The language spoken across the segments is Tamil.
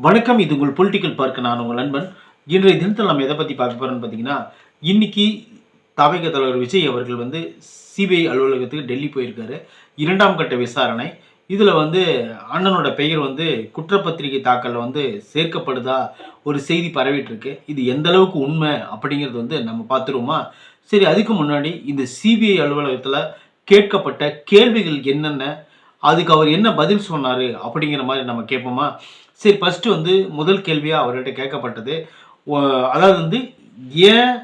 வணக்கம் இது உங்கள் பொலிட்டிக்கல் பார்க்க நான் உங்கள் நண்பன். இன்றைய தினத்தில் நம்ம எதை பற்றி பார்க்க போகிறோம்னு பார்த்தீங்கன்னா இன்னைக்கு தமிழக தலைவர் விஜய் அவர்கள் வந்து சிபிஐ அலுவலகத்துக்கு டெல்லி போயிருக்காரு. இரண்டாம் கட்ட விசாரணை. இதில் வந்து அண்ணனோட பெயர் வந்து குற்றப்பத்திரிகை தாக்கலில் வந்து சேர்க்கப்படுதா ஒரு செய்தி பரவிட்டுருக்கு. இது எந்த அளவுக்கு உண்மை அப்படிங்கிறது வந்து நம்ம பார்த்துருவோமா? சரி அதுக்கு முன்னாடி இந்த சிபிஐ அலுவலகத்தில் கேட்கப்பட்ட கேள்விகள் என்னென்ன? அதுக்கு அவர் என்ன பதில் சொன்னார் அப்படிங்கிற மாதிரி நம்ம கேட்போமா? சரி ஃபஸ்ட்டு வந்து முதல் கேள்வியாக அவர்கிட்ட கேட்கப்பட்டது. அதாவது வந்து ஏன்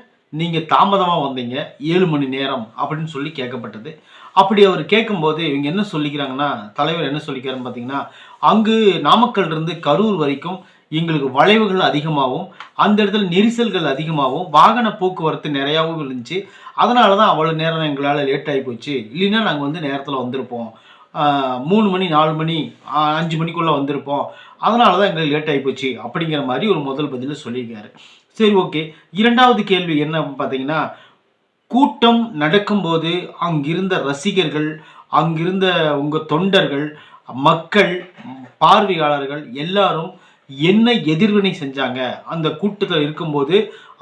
நீங்கள் தாமதமாக வந்தீங்க? ஏழு மணி நேரம் அப்படின்னு சொல்லி கேட்கப்பட்டது. அப்படி அவர் கேட்கும்போது இவங்க என்ன சொல்லிக்கிறாங்கன்னா தலைவர் என்ன சொல்லிக்கிறாருன்னு பார்த்தீங்கன்னா அங்கு நாமக்கல்லிருந்து கரூர் வரைக்கும் எங்களுக்கு வளைவுகள் அதிகமாகவும் அந்த இடத்துல நெரிசல்கள் அதிகமாகவும் வாகன போக்குவரத்து நிறையாவும் இருந்துச்சு. அதனால தான் அவ்வளோ நேரம் எங்களால் லேட் ஆகி போச்சு. இல்லைன்னா நாங்கள் வந்து நேரத்தில் வந்திருப்போம். மூணு மணி நாலு மணி அஞ்சு மணிக்குள்ளே வந்திருப்போம். அதனால தான் எங்களுக்கு லேட் ஆகி போச்சு அப்படிங்கிற மாதிரி ஒரு முதல் பதில் சொல்லியிருக்காரு. சரி ஓகே இரண்டாவது கேள்வி என்ன பார்த்தீங்கன்னா கூட்டம் நடக்கும்போது அங்கிருந்த ரசிகர்கள் அங்கிருந்த உங்கள் தொண்டர்கள் மக்கள் பார்வையாளர்கள் எல்லாரும் என்ன எதிர்வினை செஞ்சாங்க? அந்த கூட்டத்தில் இருக்கும்போது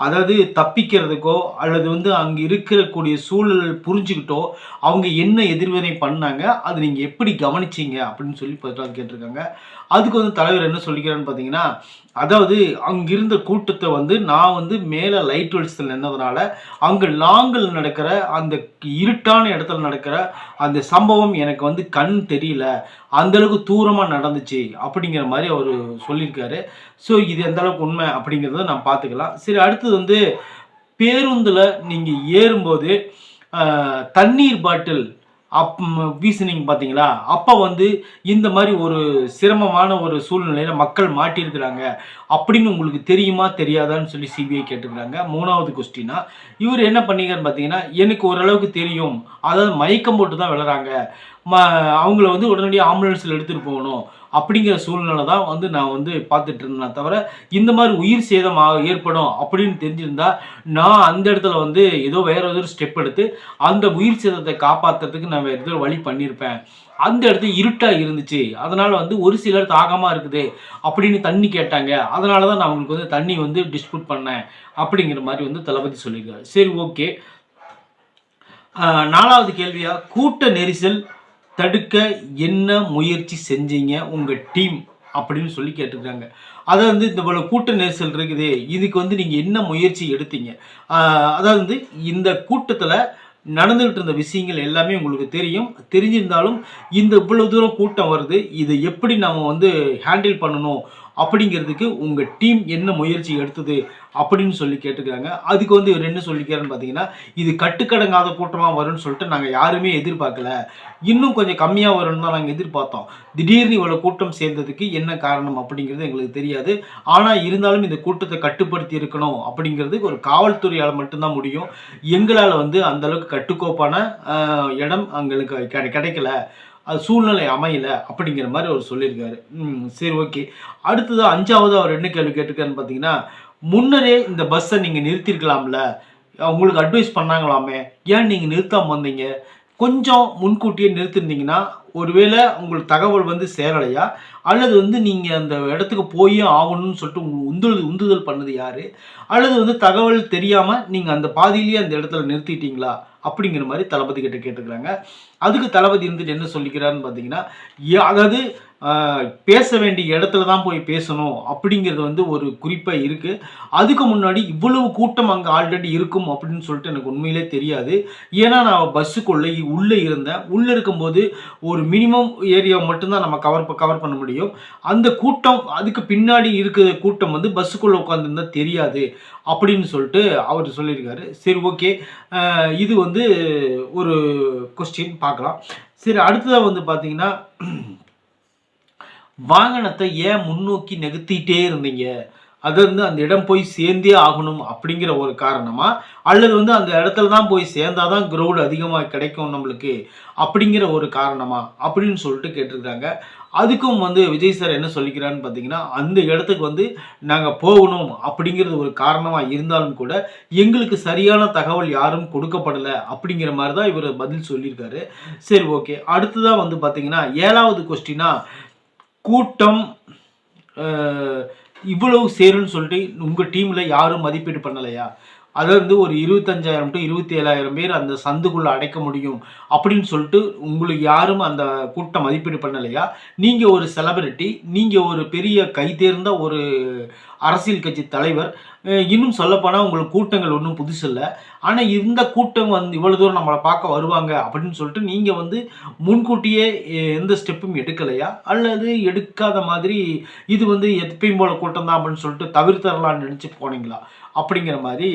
அதாவது தப்பிக்கிறதுக்கோ அல்லது வந்து அங்கே இருக்கக்கூடிய சூழல் புரிஞ்சுக்கிட்டோ அவங்க என்ன எதிர்வினை பண்ணாங்க அது நீங்கள் எப்படி கவனிச்சீங்க அப்படின்னு சொல்லி பதிலாக கேட்டிருக்காங்க. அதுக்கு வந்து தலைவர் என்ன சொல்லிக்கிறான்னு பார்த்தீங்கன்னா அதாவது அங்கிருந்த கூட்டத்தை வந்து நான் வந்து மேலே லைட் வெளிச்சத்தில் நின்றதுனால அங்கே லாங்கில் நடக்கிற அந்த இருட்டான இடத்துல நடக்கிற அந்த சம்பவம் எனக்கு வந்து கண் தெரியல அந்த அளவுக்கு தூரமாக நடந்துச்சு அப்படிங்கிற மாதிரி அவர் சொல்லியிருக்காரு. ஸோ இது எந்த அளவுக்கு உண்மை அப்படிங்கிறத நான் பார்த்துக்கலாம். சரி அடுத்து அடுத்தது வந்து பேருந்தில் நீங்கள் ஏறும்போது தண்ணீர் பாட்டில் அப் வீசனிங் வீசுனீங்க பார்த்தீங்களா அப்போ வந்து இந்த மாதிரி ஒரு சிரமமான ஒரு சூழ்நிலையில் மக்கள் மாட்டியிருக்கிறாங்க. அப்படின்னு உங்களுக்கு தெரியுமா தெரியாதான்னு சொல்லி சிபிஐ கேட்டுக்கிறாங்க மூணாவது கொஸ்டினா இவர் என்ன பண்ணீங்கன்னு பார்த்தீங்கன்னா எனக்கு ஓரளவுக்கு தெரியும். அதாவது மயக்கம் போட்டு தான் விளறாங்க அவங்கள வந்து உடனடியாக ஆம்புலன்ஸில் எடுத்துகிட்டு போகணும் அப்படிங்கிற சூழ்நிலை தான் வந்து நான் வந்து பார்த்துட்டு இருந்தேன் தவிர இந்த மாதிரி உயிர் சேதம் ஏற்படும் அப்படின்னு தெரிஞ்சிருந்தா நான் அந்த இடத்துல வந்து ஏதோ வேற ஏதோ ஒரு ஸ்டெப் எடுத்து அந்த உயிர் சேதத்தை காப்பாற்றுறதுக்கு நான் வேறு ஏதோ வழி பண்ணியிருப்பேன் அந்த இடத்துல இருட்டாக இருந்துச்சு. அதனால் வந்து ஒரு சிலர் தாகமாக இருக்குது அப்படின்னு தண்ணி கேட்டாங்க. அதனால தான் நான் அவங்களுக்கு வந்து தண்ணி வந்து டிஸ்ட்ரிபியூட் பண்ணேன் அப்படிங்கிற மாதிரி வந்து தளபதி சொல்லியிருக்காரு. சரி ஓகே நாலாவது கேள்வியாக கூட்ட நெரிசல் தடுக்க என்ன முயற்சி செஞ்சீங்க உங்கள் டீம் அப்படின்னு சொல்லி கேட்டிருக்காங்க அதை வந்து இந்த போல கூட்ட நெரிசல் இருக்குது இதுக்கு வந்து நீங்கள் என்ன முயற்சி எடுத்தீங்க? அதாவது வந்து இந்த கூட்டத்தில் நடந்துகிட்டு இருந்த விஷயங்கள் எல்லாமே உங்களுக்கு தெரியும். தெரிஞ்சிருந்தாலும் இந்த இவ்வளோ தூரம் கூட்டம் வருது இதை எப்படி நம்ம வந்து ஹேண்டில் பண்ணணும் அப்படிங்கிறதுக்கு உங்கள் டீம் என்ன முயற்சி எடுத்தது அப்படின்னு சொல்லி கேட்டுக்கிறாங்க. அதுக்கு வந்து இவர் என்ன சொல்லிக்கிறாருன்னு பார்த்தீங்கன்னா இது கட்டுக்கடங்காத கூட்டமாக வரும்னு சொல்லிட்டு நாங்கள் யாருமே எதிர்பார்க்கல. இன்னும் கொஞ்சம் கம்மியாக வரும்னு தான் நாங்கள் எதிர்பார்த்தோம். திடீர்னு இவ்வளோ கூட்டம் சேர்ந்ததுக்கு என்ன காரணம் அப்படிங்கிறது எங்களுக்கு தெரியாது. ஆனால் இருந்தாலும் இந்த கூட்டத்தை கட்டுப்படுத்தி இருக்கணும் அப்படிங்கிறது ஒரு காவல்துறையால் மட்டும்தான் முடியும். எங்களால் வந்து அந்த அளவுக்கு கட்டுக்கோப்பான இடம் எங்களுக்கு கிடைக்கல. அது சூழ்நிலை அமையல அப்படிங்கிற மாதிரி அவர் சொல்லியிருக்காரு. சரி ஓகே. அடுத்தது அஞ்சாவது அவர் என்ன கேள்வி கேட்டிருக்காருன்னு பார்த்தீங்கன்னா முன்னரே இந்த பஸ்ஸை நீங்கள் நிறுத்திருக்கலாம்ல. உங்களுக்கு அட்வைஸ் பண்ணாங்களாமே. ஏன் நீங்கள் நிறுத்தாமல் வந்தீங்க? கொஞ்சம் முன்கூட்டியே நிறுத்திருந்தீங்கன்னா ஒருவேளை உங்களுக்கு தகவல் வந்து சேரலையா? அல்லது வந்து நீங்கள் அந்த இடத்துக்கு போயே ஆகணும்னு சொல்லிட்டு உங்களுக்கு உந்துதல் உந்துதல் பண்ணது யார்? அல்லது வந்து தகவல் தெரியாமல் நீங்கள் அந்த பாதியிலேயே அந்த இடத்துல நிறுத்திட்டீங்களா? அப்படிங்கிற மாதிரி தளபதி கிட்ட கேட்டுக்கிறாங்க. அதுக்கு தளபதி இருந்துட்டு என்ன சொல்லிக்கிறாருன்னு பார்த்தீங்கன்னா அதாவது பேச வேண்டிய இடத்துல தான் போய் பேசணும் அப்படிங்கிறது வந்து ஒரு குறிப்பாக இருக்குது அதுக்கு முன்னாடி இவ்வளவு கூட்டம் அங்கே ஆல்ரெடி இருக்கும் அப்படின்னு சொல்லிட்டு எனக்கு உண்மையிலே தெரியாது. ஏன்னா நான் பஸ்ஸுக்குள்ளே உள்ளே இருந்தேன். உள்ளே இருக்கும்போது ஒரு ஒரு மினிமம் ஏரியா மட்டும்தான் நம்ம கவர் கவர் பண்ண முடியும். அந்த கூட்டம் அதுக்கு பின்னாடி இருக்கிற கூட்டம் வந்து பஸ்ஸுக்குள்ளே உட்காந்துருந்தா தெரியாது அப்படின்னு சொல்லிட்டு அவர் சொல்லியிருக்காரு. சரி ஓகே இது வந்து ஒரு கொஸ்டின் பார்க்கலாம். சரி அடுத்ததாக வந்து பார்த்தீங்கன்னா வாகனத்தை ஏன் முன்னோக்கி நகர்த்திட்டே இருந்தீங்க? அது வந்து அந்த இடம் போய் சேர்ந்தே ஆகணும் அப்படிங்கிற ஒரு காரணமா அல்லது வந்து அந்த இடத்துல தான் போய் சேர்ந்தாதான் க்ரௌடு அதிகமாக கிடைக்கும் நம்மளுக்கு அப்படிங்கிற ஒரு காரணமா அப்படின்னு சொல்லிட்டு கேட்டிருக்காங்க அதுக்கும் வந்து விஜய் சார் என்ன சொல்லிக்கிறான்னு பார்த்தீங்கன்னா அந்த இடத்துக்கு வந்து நாங்கள் போகணும் அப்படிங்கிறது ஒரு காரணமாக இருந்தாலும் கூட எங்களுக்கு சரியான தகவல் யாரும் கொடுக்கப்படலை அப்படிங்கிற மாதிரி தான் இவர் பதில் சொல்லியிருக்காரு. சரி ஓகே அடுத்ததாக வந்து பார்த்தீங்கன்னா ஏழாவது கொஸ்டினா கூட்டம் இவ்வளவு சேரும்னு சொல்லிட்டு உங்கள் டீமில் யாரும் மதிப்பீடு பண்ணலையா? அதாவது ஒரு இருபத்தஞ்சாயிரம் டு இருபத்தி ஏழாயிரம் பேர் அந்த சந்துக்குள்ளே அடைக்க முடியும் அப்படின்னு சொல்லிட்டு உங்களுக்கு யாரும் அந்த கூட்டம் மதிப்பீடு பண்ணலையா? நீங்கள் ஒரு செலப்ரிட்டி நீங்கள் ஒரு பெரிய கைதேர்ந்த ஒரு அரசியல் கட்சி தலைவர் இன்னும் சொல்லப்போனால் உங்களுக்கு கூட்டங்கள் ஒன்றும் புதுசு இல்லை. ஆனால் இந்த கூட்டம் வந்து இவ்வளோ தூரம் நம்மளை பார்க்க வருவாங்க அப்படின்னு சொல்லிட்டு நீங்கள் வந்து முன்கூட்டியே எந்த ஸ்டெப்பும் எடுக்கலையா? அல்லது எடுக்காத மாதிரி இது வந்து எப்பயும் போல கூட்டம் தான் அப்படின்னு சொல்லிட்டு தவிர்த்தரலான்னு நினச்சி போனீங்களா? அப்படிங்கிற மாதிரி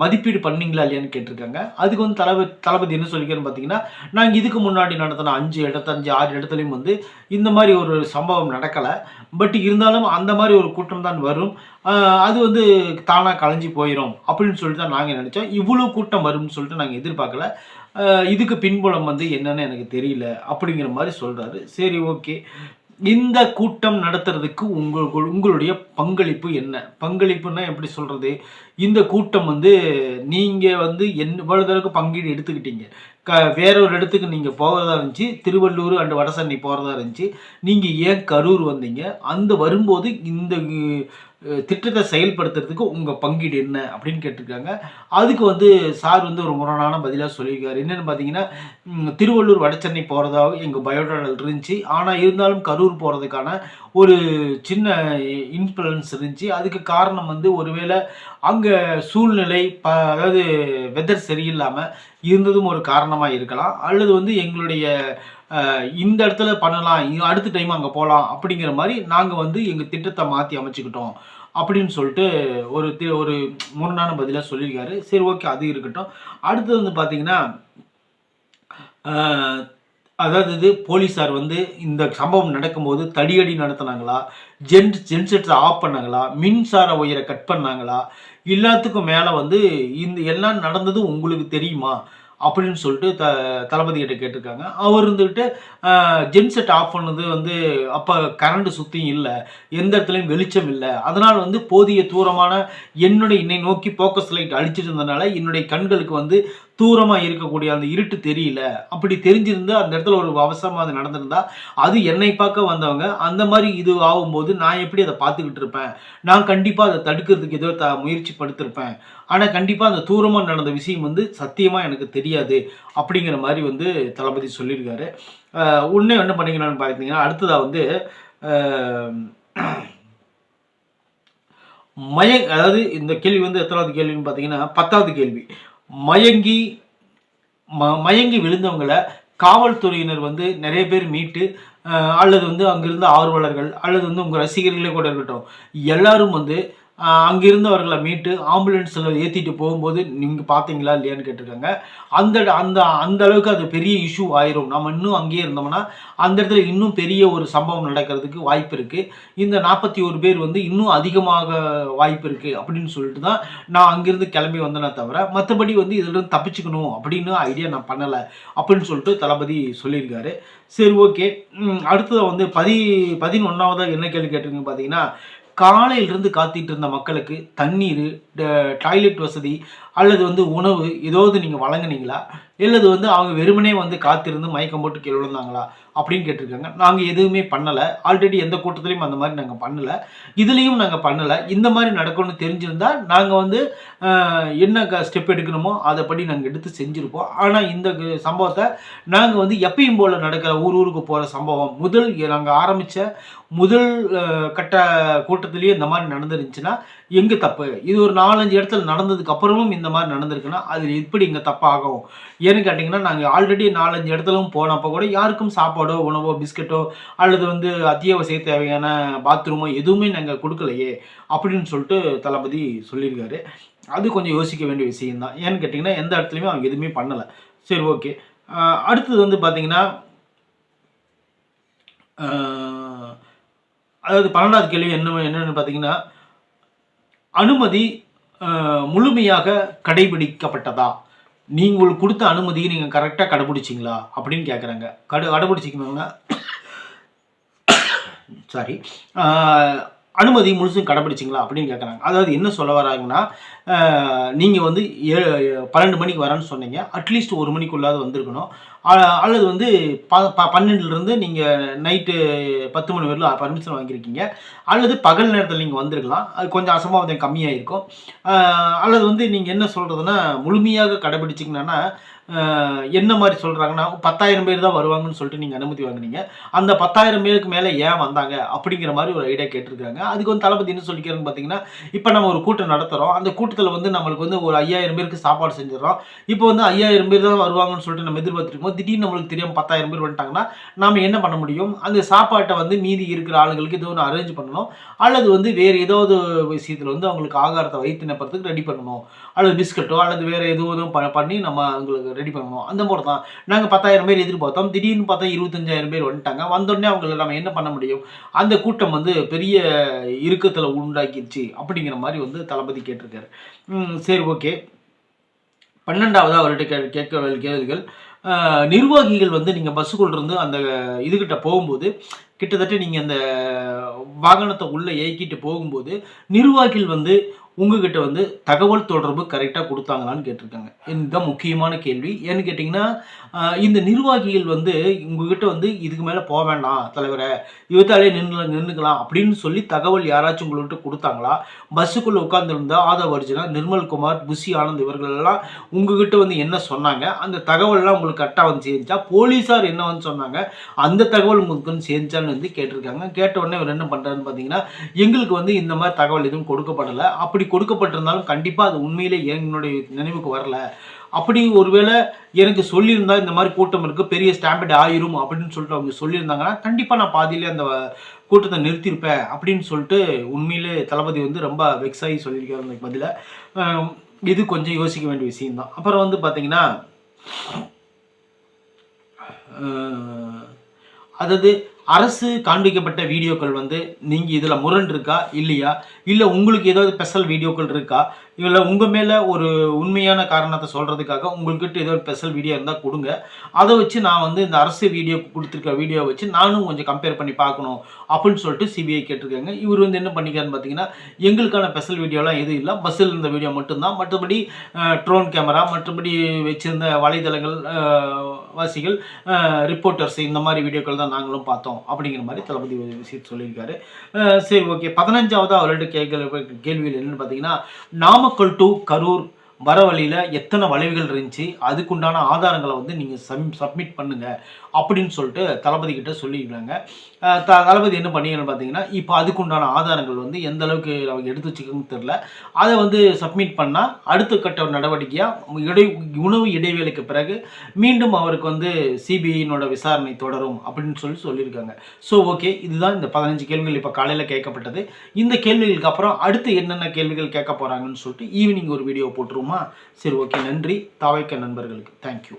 மதிப்பீடு பண்ணீங்களா இல்லையான்னு கேட்டிருக்காங்க. அதுக்கு வந்து தளபதி தளபதி என்ன சொல்லிக்கிறேன்னு பார்த்தீங்கன்னா நாங்கள் இதுக்கு முன்னாடி நடத்தின அஞ்சு இடத்து அஞ்சு ஆறு இடத்துலையும் வந்து இந்த மாதிரி ஒரு சம்பவம் நடக்கலை. பட் இருந்தாலும் அந்த மாதிரி ஒரு கூட்டம் தான் வரும். அது வந்து தானாக கலைஞ்சி போயிடும் அப்படின்னு சொல்லிட்டு தான் நாங்கள் நினச்சோம். இவ்வளோ கூட்டம் வரும்னு சொல்லிட்டு நாங்கள் எதிர்பார்க்கல. இதுக்கு பின்புலம் வந்து என்னென்னு எனக்கு தெரியல அப்படிங்கிற மாதிரி சொல்கிறாரு சரி ஓகே. இந்த கூட்டம் நடத்துறதுக்கு உங்கள் உங்களுடைய பங்களிப்பு என்ன? பங்களிப்புன்னா எப்படி சொல்கிறது இந்த கூட்டம் வந்து நீங்கள் வந்து என்ன இவ்வளோ தடவைக்கு பங்கீடு எடுத்துக்கிட்டீங்க. க வேற ஒரு இடத்துக்கு நீங்கள் போகிறதா இருந்துச்சு. திருவள்ளூர் அண்டு வடசென்னை போகிறதா இருந்துச்சு. நீங்கள் ஏன் கரூர் வந்தீங்க? அந்த வரும்போது இந்த திட்டத்தை செயல்படுத்துறதுக்கு உங்கள் பங்கீடு என்ன? அப்படின்னு கேட்டிருக்காங்க. அதுக்கு வந்து சார் வந்து ஒரு முரணான பதிலாக சொல்லியிருக்காரு. என்னென்னு பார்த்தீங்கன்னா திருவள்ளூர் வடசென்னை போகிறதாக எங்கள் பயோடாவில் இருந்துச்சு. ஆனால் இருந்தாலும் கரூர் போகிறதுக்கான ஒரு சின்ன இன்ஃப்ளூயன்ஸ் இருந்துச்சு. அதுக்கு காரணம் வந்து ஒருவேளை அங்கே சூழ்நிலை ப அதாவது வெதர் சரியில்லாமல் இருந்ததும் ஒரு காரணமாக இருக்கலாம். அல்லது வந்து எங்களுடைய இந்த இடத்துல பண்ணலாம் அடுத்த டைம் அங்கே போகலாம் அப்படிங்கிற மாதிரி நாங்கள் வந்து எங்கள் திட்டத்தை மாற்றி அமைச்சுக்கிட்டோம் அப்படின்னு சொல்லிட்டு ஒரு தி- ஒரு முரணான பதிலாக சொல்லியிருக்காரு. சரி ஓகே அது இருக்கட்டும். அடுத்தது வந்து பார்த்தீங்கன்னா அதாவது இது போலீஸார் வந்து இந்த சம்பவம் நடக்கும்போது தடியடி நடத்துனாங்களா? ஜென் ஜென்செட்ஸை ஆஃப் பண்ணாங்களா? மின்சார உயரை கட் பண்ணாங்களா? எல்லாத்துக்கும் மேலே வந்து இந்த எல்லாம் நடந்தது உங்களுக்கு தெரியுமா? அப்படின்னு சொல்லிட்டு த தளபதி கிட்ட கேட்டிருக்காங்க. அவர் இருந்துக்கிட்டு ஜென்செட் ஆஃப் பண்ணது வந்து அப்போ கரண்ட் சுற்றியும் இல்லை எந்த இடத்துலையும் வெளிச்சம் இல்லை. அதனால் வந்து போதிய தூரமான என்னுடைய என்னை நோக்கி ஃபோக்கஸ் லைட் அழிச்சிட்டு இருந்தனால என்னுடைய கண்களுக்கு வந்து தூரமாக இருக்கக்கூடிய அந்த இருட்டு தெரியல. அப்படி தெரிஞ்சிருந்து அந்த இடத்துல ஒரு அவசரமாக அது நடந்திருந்தா அது என்னை பார்க்க வந்தவங்க அந்த மாதிரி இது ஆகும்போது நான் எப்படி அதை பார்த்துக்கிட்டு இருப்பேன்? நான் கண்டிப்பாக அதை தடுக்கிறதுக்கு ஏதோ த முயற்சி படுத்திருப்பேன். ஆனால் கண்டிப்பாக அந்த தூரமாக நடந்த விஷயம் வந்து சத்தியமாக எனக்கு தெரியாது அப்படிங்கிற மாதிரி வந்து தளபதி சொல்லியிருக்காரு. உடனே என்ன பண்ணிக்கலாம்னு பார்த்தீங்கன்னா அடுத்ததாக வந்து மய அதாவது இந்த கேள்வி வந்து எத்தனாவது கேள்வின்னு பார்த்தீங்கன்னா பத்தாவது கேள்வி. மயங்கி ம மயங்கி விழுந்தவங்களை காவல்துறையினர் வந்து நிறைய பேர் மீட்டு அல்லது வந்து அங்கிருந்த ஆர்வலர்கள் அல்லது வந்து உங்கள் ரசிகர்களே கூட இருக்கட்டும் எல்லாரும் வந்து அஹ், அங்கிருந்தவர்களை மீட்டு ஆம்புலன்ஸில் ஏற்றிட்டு போகும்போது நீங்கள் பார்த்தீங்களா இல்லையான்னு கேட்டிருக்காங்க. அந்த அந்த அந்த அளவுக்கு அது பெரிய இஷ்யூ ஆயிரும். நம்ம இன்னும் அங்கேயே இருந்தோம்னா அந்த இடத்துல இன்னும் பெரிய ஒரு சம்பவம் நடக்கிறதுக்கு வாய்ப்பு இருக்குது இந்த நாற்பத்தி ஒரு பேர் வந்து இன்னும் அதிகமாக வாய்ப்பு இருக்குது அப்படின்னு சொல்லிட்டு தான் நான் அங்கேருந்து கிளம்பி வந்தேனே தவிர மற்றபடி வந்து இதிலிருந்து தப்பிச்சுக்கணும் அப்படின்னு ஐடியா நான் பண்ணலை அப்படின்னு சொல்லிட்டு தளபதி சொல்லியிருக்காரு. சரி ஓகே அடுத்தது வந்து பதி பதினொன்றாவதாக என்ன கேள்வி கேட்டிருக்கீங்க பார்த்தீங்கன்னா காலையிலிருந்து காத்திட்டு இருந்த மக்களுக்கு தண்ணீர் டாய்லெட் வசதி அல்லது வந்து உணவு ஏதாவது நீங்கள் வழங்கினீங்களா? இல்லது வந்து அவங்க வெறுமனே வந்து காத்திருந்து மயக்கம் போட்டு கீழே விழுந்தாங்களா? அப்படின்னு கேட்டிருக்காங்க. நாங்கள் எதுவுமே பண்ணலை. ஆல்ரெடி எந்த கூட்டத்துலையும் அந்த மாதிரி நாங்கள் பண்ணலை. இதுலேயும் நாங்கள் பண்ணலை. இந்த மாதிரி நடக்கும்னு தெரிஞ்சிருந்தால் நாங்கள் வந்து என்ன என்ன ஸ்டெப் எடுக்கணுமோ அதைப்படி நாங்கள் எடுத்து செஞ்சுருப்போம். ஆனால் இந்த சம்பவத்தை நாங்கள் வந்து எப்பயும் போல் நடக்கிற ஊர் ஊருக்கு போகிற சம்பவம் முதல் நாங்கள் ஆரம்பித்த முதல் கட்ட கூட்டத்திலேயே இந்த மாதிரி நடந்துருந்துச்சுன்னா எங்கே தப்பு? இது ஒரு நாலஞ்சு இடத்துல நடந்ததுக்கு அப்புறமும் இந்த மாதிரி நடந்திருக்குன்னா அது எப்படி இங்கே தப்பாகும்? ஏன்னு கேட்டிங்கன்னா நாங்கள் ஆல்ரெடி நாலஞ்சு இடத்துலும் போனப்போ கூட யாருக்கும் சாப்பாடோ உணவோ பிஸ்கட்டோ அல்லது வந்து அத்தியாவசிய தேவையான பாத்ரூமோ எதுவுமே நாங்கள் கொடுக்கலையே அப்படின்னு சொல்லிட்டு தளபதி சொல்லியிருக்காரு. அது கொஞ்சம் யோசிக்க வேண்டிய விஷயம்தான். ஏன்னு கேட்டிங்கன்னா எந்த இடத்துலையுமே அவங்க எதுவுமே பண்ணலை. சரி ஓகே. அடுத்தது வந்து பார்த்திங்கன்னா அதாவது பன்னெண்டாவது கேள்வி என்ன என்னென்னு பார்த்தீங்கன்னா அனுமதி முழுமையாக கடைபிடிக்கப்பட்டதா? நீங்கள் கொடுத்த அனுமதியை நீங்கள் கரெக்டாக கடைபிடிச்சிங்களா? அப்படின்னு கேட்குறாங்க கடை கடைபிடிச்சிக்கணுங்க சாரி அனுமதி முழுசும் கடைபிடிச்சிங்களா அப்படின்னு கேட்குறாங்க அதாவது என்ன சொல்ல வராங்கன்னா நீங்கள் வந்து ஏ பன்னெண்டு மணிக்கு வரேன்னு சொன்னீங்க. அட்லீஸ்ட் ஒரு மணிக்குள்ளாவது வந்திருக்கணும். அல்லது வந்து ப ப பன்னெண்டுலேருந்து நீங்கள் நைட்டு பத்து மணி வரையிலும் பர்மிஷன் வாங்கியிருக்கீங்க. அல்லது பகல் நேரத்தில் நீங்கள் வந்திருக்கலாம். அது கொஞ்சம் அசம்பாவிதம் கம்மியாக இருக்கும் அல்லது வந்து நீங்கள் என்ன சொல்கிறதுனா முழுமையாக கடைபிடிச்சிங்கன்னா என்ன மாதிரி சொல்கிறாங்கன்னா பத்தாயிரம் பேர் தான் வருவாங்கன்னு சொல்லிட்டு நீங்கள் அனுமதி வாங்குனீங்க. அந்த பத்தாயிரம் பேருக்கு மேலே ஏன் வந்தாங்க? அப்படிங்கிற மாதிரி ஒரு ஐடியா கேட்டிருக்காங்க. அதுக்கு வந்து தளபதி என்ன சொல்லிக்கிறேன்னு பார்த்தீங்கன்னா இப்போ நம்ம ஒரு கூட்டம் நடத்துகிறோம் அந்த கூட்டத்தில் வந்து நம்மளுக்கு வந்து ஒரு ஐயாயிரம் பேருக்கு சாப்பாடு செஞ்சிடறோம். இப்போ வந்து ஐயாயிரம் பேர் தான் வருவாங்கன்னு சொல்லிட்டு நம்ம எதிர்பார்த்துருக்கோம். திடீர்னு நம்மளுக்கு தெரியாமல் பத்தாயிரம் பேர் வந்துட்டாங்கன்னா நாம் என்ன பண்ண முடியும்? அந்த சாப்பாட்டை வந்து மீதி இருக்கிற ஆளுங்களுக்கு ஏதோ ஒன்று அரேஞ்ச் பண்ணணும். அல்லது வந்து வேறு ஏதாவது விஷயத்தில் வந்து அவங்களுக்கு ஆகாரத்தை வைத்து நிற்பறதுக்கு ரெடி பண்ணணும். அல்லது பிஸ்கட்டோ அல்லது வேறு எதுவும் ப- பண்ணி நம்ம அவங்களுக்கு ரெடி பண்ணணும். அந்த மாதிரி தான். நாங்கள் பத்தாயிரம் பேர் எதிர்பார்த்தோம். திடீர்னு பார்த்தா இருபத்தஞ்சாயிரம் பேர் வந்துட்டாங்க. வந்தோடனே அவங்கள நம்ம என்ன பண்ண முடியும்? அந்த கூட்டம் வந்து பெரிய இறுக்கத்தில் உண்டாக்கிடுச்சு அப்படிங்கிற மாதிரி வந்து தளபதி கேட்டிருக்காரு. சரி ஓகே. பன்னெண்டாவதாக அவர்கிட்ட கே கேட்க கேள்விகள். நிர்வாகிகள் வந்து நீங்கள் பஸ்ஸுக்குள்ள இருந்து அந்த இதுகிட்ட போகும்போது கிட்டத்தட்ட நீங்கள் அந்த வாகனத்தை உள்ளே இயக்கிட்டு போகும்போது நிர்வாகிகள் வந்து உங்ககிட்ட வந்து தகவல் தொடர்பு கரெக்டாக கொடுத்தாங்களான்னு கேட்டிருக்காங்க. இதுதான் முக்கியமான கேள்வி. ஏன்னு கேட்டிங்கன்னா இந்த நிர்வாகிகள் வந்து உங்ககிட்ட வந்து இதுக்கு மேலே போக வேண்டாம் தலைவரை இவத்தாலே நின்று நின்றுக்கலாம் அப்படின்னு சொல்லி தகவல் யாராச்சும் உங்கள்கிட்ட கொடுத்தாங்களா? பஸ்ஸுக்குள்ளே உட்காந்துருந்த ஆதவ் அர்ஜுனா நிர்மல்குமார் புஷி ஆனந்த் இவர்களெல்லாம் உங்ககிட்ட வந்து என்ன சொன்னாங்க? அந்த தகவல்லாம் உங்களுக்கு கரெக்டாக வந்து சேர்ந்துச்சா போலீஸார் என்ன வந்து சொன்னாங்க? அந்த தகவல் உங்களுக்கு வந்து சேர்ந்துச்சான்னு வந்து கேட்டிருக்காங்க. கேட்ட உடனே இவர் என்ன பண்ணுறாருன்னு பார்த்தீங்கன்னா எங்களுக்கு வந்து இந்த மாதிரி தகவல் எதுவும் கொடுக்கப்படலை. அப்படி கொடுக்கப்பட்டிருந்தாலும் கண்டிப்பாக அது உண்மையிலே என்னுடைய நினைவுக்கு வரல. அப்படி ஒருவேளை எனக்கு சொல்லியிருந்தா இந்த மாதிரி கூட்டம் இருக்குது பெரிய ஸ்டாம்பேட் ஆயிரும் அப்படின்னு சொல்லிட்டு அவங்க சொல்லியிருந்தாங்கன்னா கண்டிப்பாக நான் பாதியிலே அந்த கூட்டத்தை நிறுத்தியிருப்பேன் அப்படின்னு சொல்லிட்டு உண்மையிலே தளபதி வந்து ரொம்ப வெக்ஸ் ஆகி சொல்லியிருக்காரு அந்த பதில இது கொஞ்சம் யோசிக்க வேண்டிய விஷயம்தான் அப்புறம் வந்து பார்த்தீங்கன்னா அதாவது அரசு காண்பிக்கப்பட்ட வீடியோக்கள் வந்து நீங்கள் இதில் முரண் இருக்கா இல்லையா? இல்லை உங்களுக்கு ஏதாவது ஸ்பெஷல் வீடியோக்கள் இருக்கா? இல்லை உங்கள் மேலே ஒரு உண்மையான காரணத்தை சொல்கிறதுக்காக உங்கள்கிட்ட ஏதோ ஒரு ஸ்பெஷல் வீடியோ இருந்தால் கொடுங்க. அதை வச்சு நான் வந்து இந்த அரசு வீடியோ கொடுத்துருக்க வீடியோ வச்சு நானும் கொஞ்சம் கம்பேர் பண்ணி பார்க்கணும் அப்படின்னு சொல்லிட்டு சிபிஐ கேட்டிருக்காங்க. இவர் வந்து என்ன பண்ணிக்காருன்னு பார்த்தீங்கன்னா எங்களுக்கான ஸ்பெஷல் வீடியோலாம் எதுவும் இல்லை. பஸ்ஸில் இருந்த வீடியோ மட்டும்தான். மற்றபடி ட்ரோன் கேமரா மற்றபடி வச்சிருந்த வலைதளங்கள் வாசிகள் ரிப்போர்ட்டர்ஸ் இந்த மாதிரி வீடியோக்கள் தான் நாங்களும் பார்த்தோம் அப்படிங்கிற மாதிரி தளபதி விஷயத்தை சொல்லியிருக்காரு. சரி ஓகே பதினஞ்சாவது அவர்கிட்ட கேட்கல கேள்வியில் என்னென்னு பார்த்தீங்கன்னா நாமக்கல் டு கரூர் வர வழியில் எத்தனை வளைவுகள் இருந்துச்சு? அதுக்குண்டான ஆதாரங்களை வந்து நீங்கள் சம் சப்மிட் பண்ணுங்கள் அப்படின்னு சொல்லிட்டு தளபதி கிட்ட சொல்லியிருக்காங்க. தளபதி என்ன பண்ணீங்கன்னு பார்த்தீங்கன்னா இப்போ அதுக்குண்டான ஆதாரங்கள் வந்து எந்த அளவுக்கு அவங்க எடுத்து வச்சுக்கணும்னு தெரில அதை வந்து சப்மிட் பண்ணால் அடுத்த கட்ட நடவடிக்கையாக இடை உணவு இடைவேளைக்கு பிறகு மீண்டும் அவருக்கு வந்து சிபிஐனோட விசாரணை தொடரும் அப்படின்னு சொல்லி சொல்லியிருக்காங்க. ஸோ ஓகே இதுதான் இந்த பதினஞ்சு கேள்விகள் இப்போ காலையில் கேட்கப்பட்டது. இந்த கேள்விகளுக்கு அப்புறம் அடுத்து என்னென்ன கேள்விகள் கேட்க போகிறாங்கன்னு சொல்லிட்டு ஈவினிங் ஒரு வீடியோ போட்டுருவோமா? சரி ஓகே நன்றி. தாவைக்க நண்பர்களுக்கு. தேங்க்யூ